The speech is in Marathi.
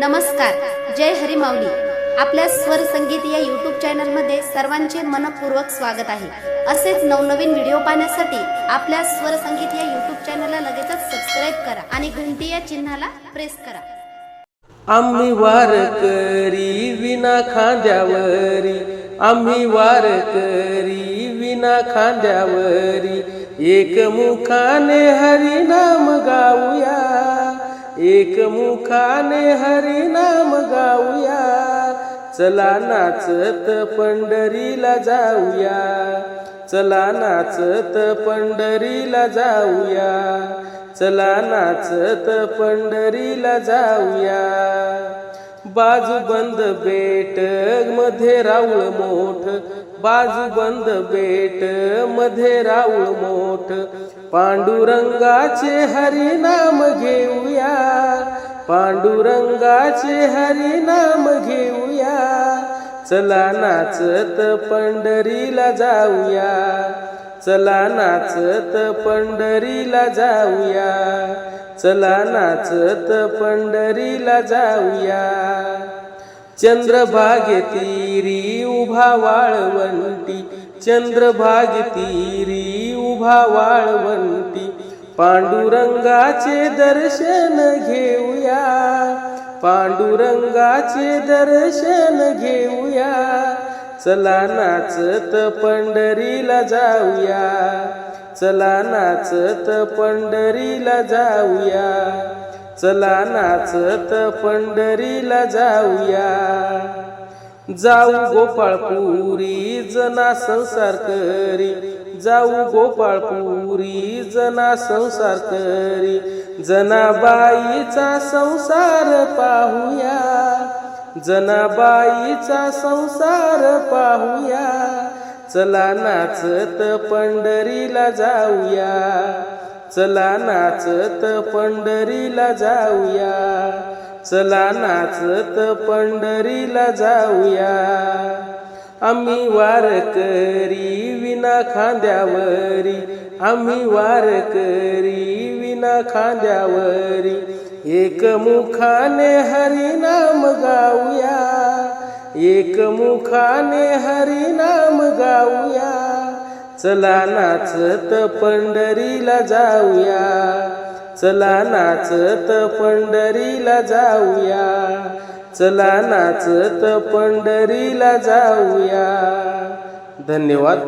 नमस्कार जय हरी माऊली आपल्या स्वर संगीत या युट्यूब चॅनलमध्ये सर्वांचे मनपूर्वक स्वागत आहे. असेच नवनवीन व्हिडिओ पाहण्यासाठी आपल्या स्वर संगीत या युट्यूब चॅनलला लगेचच सबस्क्राईब करा आणि घंटी या चिन्हाला प्रेस करा. आम्ही वारकरी विना खांद्यावरी. आम्ही वारकरी विना खांद्यावरी. एकमुखाने हरिनाम एकमुखाने हरिनाम गाऊया. चला नाचत पंढरीला जाऊया. चला नाचत पंढरीला जाऊया. चला नाचत पंढरीला जाऊया. बाजूबंद बेटमध्ये राऊळ मोठ. बाजूबंद बेटमध्ये राऊळ मोठ. पांडुरंगाचे हरिनाम घेऊया. पांडुरंगाचे हरिनाम घेऊया. चला नाचत पंढरीला जाऊया. चला नाचत पंढरीला जाऊया. चला नाचत पंढरीला जाऊया. चंद्रभागे तीरी उभा वाळवंटी. चंद्रभागे तीरी उभा वाळवंटी. पांडुरंगाचे दर्शन घेऊया. पांडुरंगाचे दर्शन घेऊया. चला नाचत पंढरीला जाऊया. चला नाचत पंढरीला जाऊया. चला नाचत पंढरीला जाऊया. जाऊ गोपाळपुरी जना संसार करी. जाऊ गोपाळपुरी जना संसार करी. जनाबाईचा संसार पाहूया. जनाबाईचा संसार पाहूया. चला नाचत पंढरीला जाऊया. चला नाचत पंढरीला जाऊया. चला नाचत पंढरीला जाऊया. आम्ही वारकरी विना खांद्यावरी. आम्ही वारकरी विना खांद्यावरी. एकमुखाने हरिनाम गाऊया. एकमुखाने हरिनाम गाऊया. चला नाचत पंढरीला जाऊया. चला नाचत पंढरीला जाऊया. चला नाचत पंढरीला जाऊया. धन्यवाद.